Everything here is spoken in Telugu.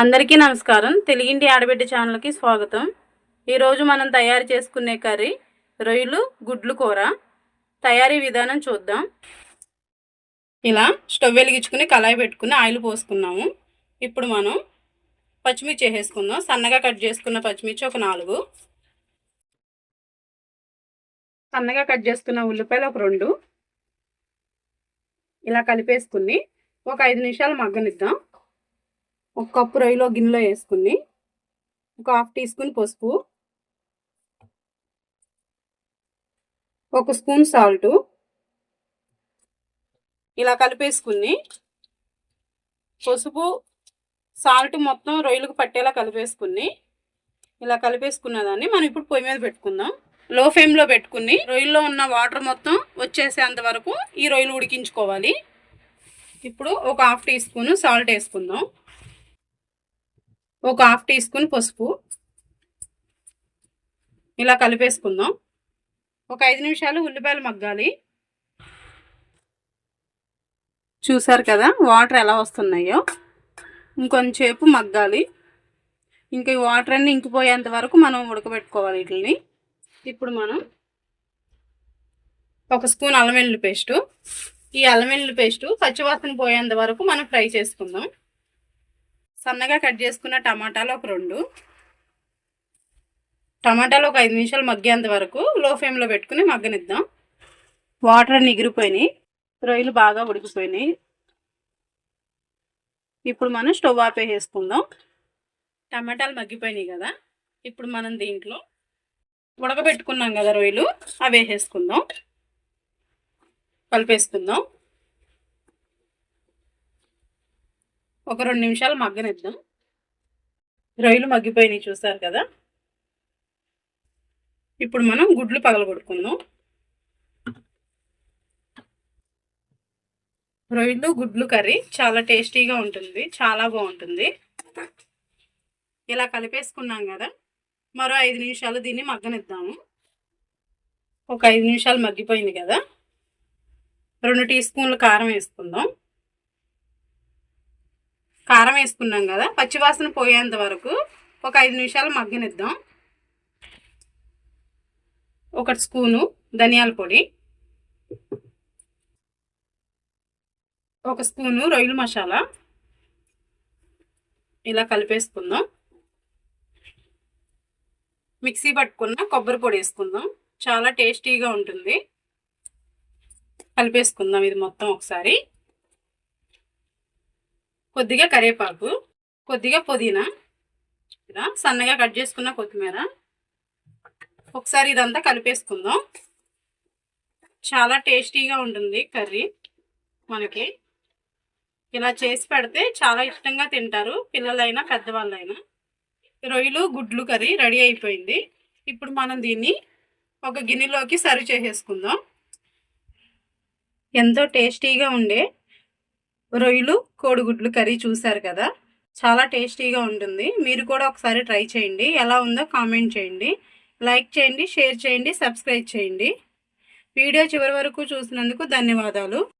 అందరికీ నమస్కారం. తెలుగింటి ఆడబిడ్డ ఛానల్కి స్వాగతం. ఈరోజు మనం తయారు చేసుకునే కర్రీ రొయ్యలు గుడ్లు కూర. తయారీ విధానం చూద్దాం. ఇలా స్టవ్ వెలిగించుకుని కళాయి పెట్టుకుని ఆయిల్ పోసుకున్నాము. ఇప్పుడు మనం పచ్చిమిర్చి వేసేసుకుందాం. సన్నగా కట్ చేసుకున్న పచ్చిమిర్చి ఒక నాలుగు. సన్నగా కట్ చేసుకున్న ఉల్లిపాయలు ఒక రెండు. ఇలా కలిపేసుకుని ఒక ఐదు నిమిషాలు మగ్గనిద్దాం. ఒక కప్పు రొయ్యలో గిన్నెలో వేసుకుని ఒక హాఫ్ టీ స్పూన్ పసుపు ఒక స్పూన్ సాల్ట్ ఇలా కలిపేసుకుని పసుపు సాల్ట్ మొత్తం రొయ్యలకు పట్టేలా కలిపేసుకుని ఇలా కలిపేసుకున్న దాన్ని మనం ఇప్పుడు పొయ్యి మీద పెట్టుకుందాం. లో ఫ్లేమ్లో పెట్టుకుని రొయ్యల్లో ఉన్న వాటర్ మొత్తం వచ్చేసేంత వరకు ఈ రొయ్యలు ఉడికించుకోవాలి. ఇప్పుడు ఒక హాఫ్ టీ స్పూన్ సాల్ట్ వేసుకుందాం. ఒక హాఫ్ టీ స్పూన్ పసుపు. ఇలా కలిపేసుకుందాం. ఒక ఐదు నిమిషాలు ఉల్లిపాయలు మగ్గాలి. చూసారు కదా వాటర్ ఎలా వస్తున్నాయో? ఇంకొంచేపు మగ్గాలి. ఇంకా ఈ వాటర్ అన్నీ ఇంకిపోయేంత వరకు మనం ఉడకబెట్టుకోవాలి వీటిని ఇప్పుడు మనం ఒక స్పూన్ అల్లం వెల్లుల్లి పేస్టు. ఈ అల్లం వెల్లుల్లి పేస్టు పచ్చివాసన పోయేంత వరకు మనం ఫ్రై చేసుకుందాం. సన్నగా కట్ చేసుకున్న టమాటాలు ఒక రెండు. టమాటాలు ఒక ఐదు నిమిషాలు మగ్గేంత వరకు లో ఫ్లేమ్లో పెట్టుకుని మగ్గనిద్దాం. వాటర్ నిగిరిపోయినాయి ఎగిరిపోయినాయి రొయ్యలు బాగా ఉడికిపోయినాయి. ఇప్పుడు మనం స్టవ్ ఆపేసేసుకుందాం. టమాటాలు మగ్గిపోయినాయి కదా. ఇప్పుడు మనం దీంట్లో ఉడకబెట్టుకున్నాం కదా రొయ్యలు అవి వేసేసుకుందాం. కలిపేసుకుందాం. ఒక రెండు నిమిషాలు మగ్గనిద్దాం. రొయ్యలు మగ్గిపోయినాయి చూసారు కదా? ఇప్పుడు మనం గుడ్లు పగలగొడుకుందాం. రొయ్యలు గుడ్లు కర్రీ చాలా టేస్టీగా ఉంటుంది చాలా బాగుంటుంది. ఇలా కలిపేసుకున్నాం కదా? మరో ఐదు నిమిషాలు దీన్ని మగ్గనిద్దాము. ఒక ఐదు నిమిషాలు మగ్గిపోయింది కదా? రెండు టీ స్పూన్లు కారం వేసుకుందాం. కారం వేసుకున్నాం కదా పచ్చివాసన పోయేంత వరకు ఒక ఐదు నిమిషాలు మగ్గనిద్దాం. ఒక స్పూను ధనియాల పొడి ఒక స్పూను రొయ్యల మసాలా ఇలా కలిపేసుకుందాం. మిక్సీ పట్టుకున్న కొబ్బరి పొడి వేసుకుందాం. చాలా టేస్టీగా ఉంటుంది. కలిపేసుకుందాం ఇది మొత్తం ఒకసారి. కొద్దిగా కరివేపాకు కొద్దిగా పుదీనా. ఇలా సన్నగా కట్ చేసుకున్న కొత్తిమీర. ఒకసారి ఇదంతా కలిపేసుకుందాం. చాలా టేస్టీగా ఉంటుంది కర్రీ మనకి. ఇలా చేసి పెడితే చాలా ఇష్టంగా తింటారు పిల్లలైనా పెద్దవాళ్ళైనా. రొయ్యలు గుడ్లు కర్రీ రెడీ అయిపోయింది. ఇప్పుడు మనం దీన్ని ఒక గిన్నెలోకి సర్వ్ చేసేసుకుందాం. ఎంతో టేస్టీగా ఉండే రొయ్యలు కోడిగుడ్లు కర్రీ చూశారు కదా? చాలా టేస్టీగా ఉంటుంది. మీరు కూడా ఒకసారి ట్రై చేయండి. ఎలా ఉందో కామెంట్ చేయండి. లైక్ చేయండి షేర్ చేయండి సబ్స్క్రైబ్ చేయండి. వీడియో చివరి వరకు చూసినందుకు ధన్యవాదాలు.